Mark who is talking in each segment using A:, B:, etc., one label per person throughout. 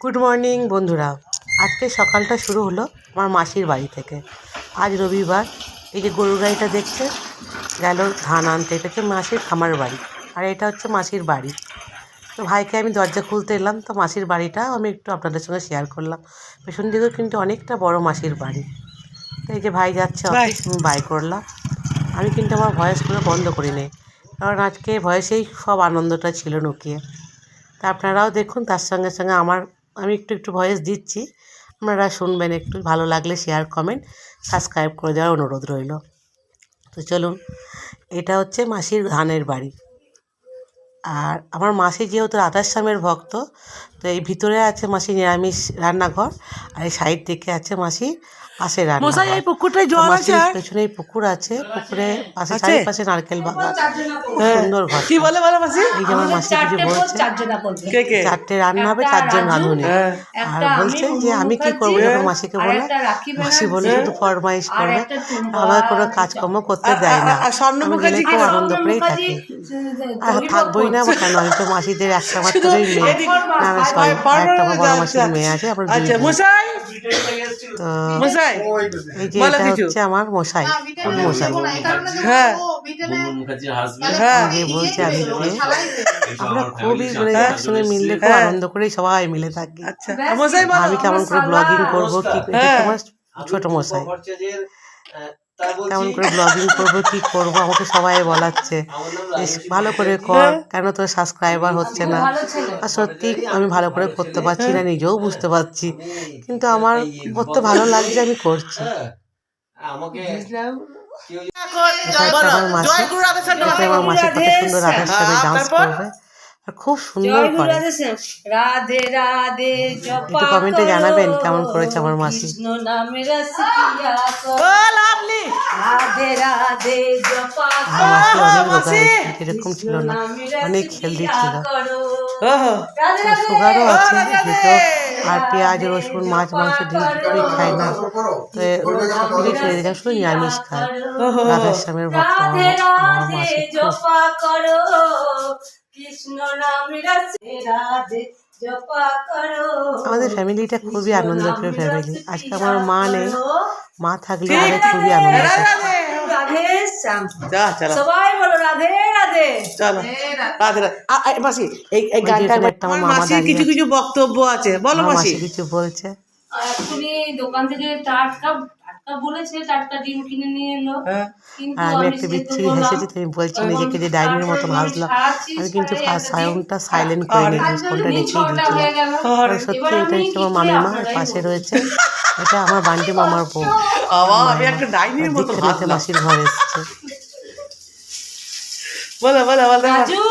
A: Good morning বন্ধুরা। আজকে সকালটা শুরু হলো আমার মাসির বাড়ি থেকে। আজ রবিবার এই যে গরুর গাড়িটা দেখছে গেল ধান আনতে। এটা হচ্ছে মাসির খামার বাড়ি আর এটা হচ্ছে মাসির বাড়ি। তো ভাইকে আমি দরজা খুলতে এলাম তো মাসির বাড়িটা আমি একটু আপনাদের সঙ্গে শেয়ার করলাম। পেছন দিকেও কিন্তু অনেকটা বড় মাসির বাড়ি। তো এই যে ভাই যাচ্ছে অফিস আমি বাই করলাম। আমি কিন্তু আমার ভয়েসগুলো বন্ধ করি নি কারণ আজকে ভয়েসেই সব আনন্দটা ছিল নুকিয়ে তা আপনারাও দেখুন তার সঙ্গে সঙ্গে আমার আমি একটু একটু ভয়েস দিচ্ছি। আপনারা শুনবেন, একটু ভালো লাগলে শেয়ার কমেন্ট সাবস্ক্রাইব করে দেওয়ার অনুরোধ রইল। তো চলুন, এটা হচ্ছে মাসির ধানের বাড়ি। আর আমার মাসি যেহেতু রাধাশ্যামের ভক্ত তো এই ভিতরে আছে মাসি নিরামিষ রান্নাঘর আর এই সাইড দিকে আছে মাসি পাশে রান্না
B: এই পুকুরটায় জল আছে?
A: পেছনে পুকুর আছে পুকুরে পাশে চারিপাশে নারকেল বাগান সুন্দর ঘর।
B: কি বলে বলো মাসি?
A: এই যে আমার মাসি কিছু বলছে
C: চারজনা করবে
B: কে কে?
A: চারটে রান্না হবে চারজন রাঁধুনি।
B: হ্যাঁ।
A: আর
C: একটা
A: বলছে যে আমি কি করব যখন মাসিকে বলে? মাসি বলে শুধু ফরমাইশ
C: আর
A: করবে আমার কোনো কাজকর্ম করতে দেয় না।
B: আর- আর স্বর্ণ
A: আমি
B: মুখার্জি
A: গেলে খুব আনন্দ করেই থাকে। আর থাকবোই না। বা কেন? আমি তো মাসিদের একটা মাত্রই মেয়ে। না না সরি একটা আমার বড় মাসির মেয়ে আছে আপনার
B: আচ্ছা মশাই?
A: তো
B: মশাই?
A: এই যে এটা হচ্ছে আমার মশাই। ফুল মশাই।
B: হ্যাঁ। হ্যাঁ
A: যে বলছে আমি আমরা খুবই মানে
B: হ্যাঁ।
A: একসঙ্গে মিললে খুব
B: হ্যাঁ।
A: আনন্দ করেই সবাই মিলে থাকি।
B: আচ্ছা
A: আমি কেমন করে ব্লগিং করব কি
B: হ্যাঁ।
A: আমার ছোট মশাই? কেমন করে ব্লগিং করব কি করব আমাকে সবাই বলাচ্ছে। ভালো করে কর কেন তোর সাবস্ক্রাইবার হচ্ছে না। আর সত্যি আমি ভালো করে করতে পারছি না নিজেও বুঝতে পারছি। কিন্তু আমার করতে ভালো লাগছে আমি করছি। হচ্ছে আমার মাসি আমার মাসি কত সুন্দর সাথে
B: হ্যাঁ,
A: ডান্স করবে। আর খুব সুন্দর করে
C: রাধে রাধে
A: একটু কমেন্টে জানাবেন কেমন করেছে আমার মাসি।
C: রাধে রাধে
A: আমার মাসি অনেক এরকম ছিল না। অনেক হেলদি ছিল। সুগারও আছে কিন্তু আর পেঁয়াজ রসুন মাছ মাংস ডিম খায় না। তো সব কিছু ছেড়ে দিলাম শুধু নিরামিষ খায়। রাধাশ্যামের ভক্ত আমার- মাসি খুব
C: কৃষ্ণ নামে রসে রাধে
A: আমাদের ফ্যামিলিটা খুবই আনন্দপ্রিয় ফ্যামিলি। আজকে আমার মা নেই মা থাকলে আমাদের খুবই আনন্দ
C: সবাই বলো রাধে রাধে।
B: রাধে রাধে। মাসি এই গানটা
A: আমার
B: কিছু কিছু বক্তব্য আছে। বলো মাসি।
A: কিছু বলছে।
C: এক্ষুনি দোকান থেকে টাটকা টাটকা বলেছে টাটকা ডিম কিনে নিয়ে এলো।
B: হ্যাঁ।
C: কিন্তু
A: আর আমি
C: আমি
A: একটা বিচ্ছিরি হেসেছি তুমি বলছি নিজেকে যে ডাইনির মতন হাসলাম আমি কিন্তু সাউন্ডটা সাইলেন্ট করে ফোনটা রেখেই
C: হয়ে
A: সত্যি এটা হচ্ছে আমার মামিমা পাশে রয়েছে। এটা আমার বান্টি মামার বউ।
B: বাবা আমি একটা ডাইনির মতো
A: মাসির ঘর এসছে।
B: বলো বলো বলো।
C: রাজু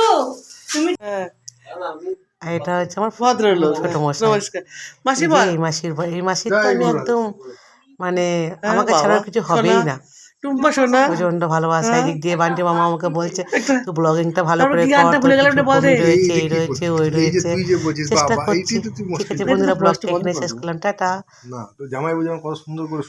C: তুমি
B: হ্যাঁ,
A: এটা হচ্ছে আমার
B: ভদ্রলোক।
A: ছোট মশাই।
B: নমস্কার। মাসি বল
A: এই মাসির এই মাসির তো আমি একদম মানে
B: হ্যাঁ,
A: আমাকে ছাড়া কিছু হবেই না।
B: টুম্পা সোনা।
A: প্রচণ্ড ভালোবাসা। এদিক দিয়ে বান্টি মামা আমাকে বলছে তো ব্লগিংটা ভালো করে রয়েছে এই রয়েছে ওই রয়েছে। চেষ্টা করছি। ঠিক আছে বন্ধুরা ব্লগটা এখানে শেষ করলাম। টাটা।
D: না তো জামাই বুঝে কত সুন্দর করে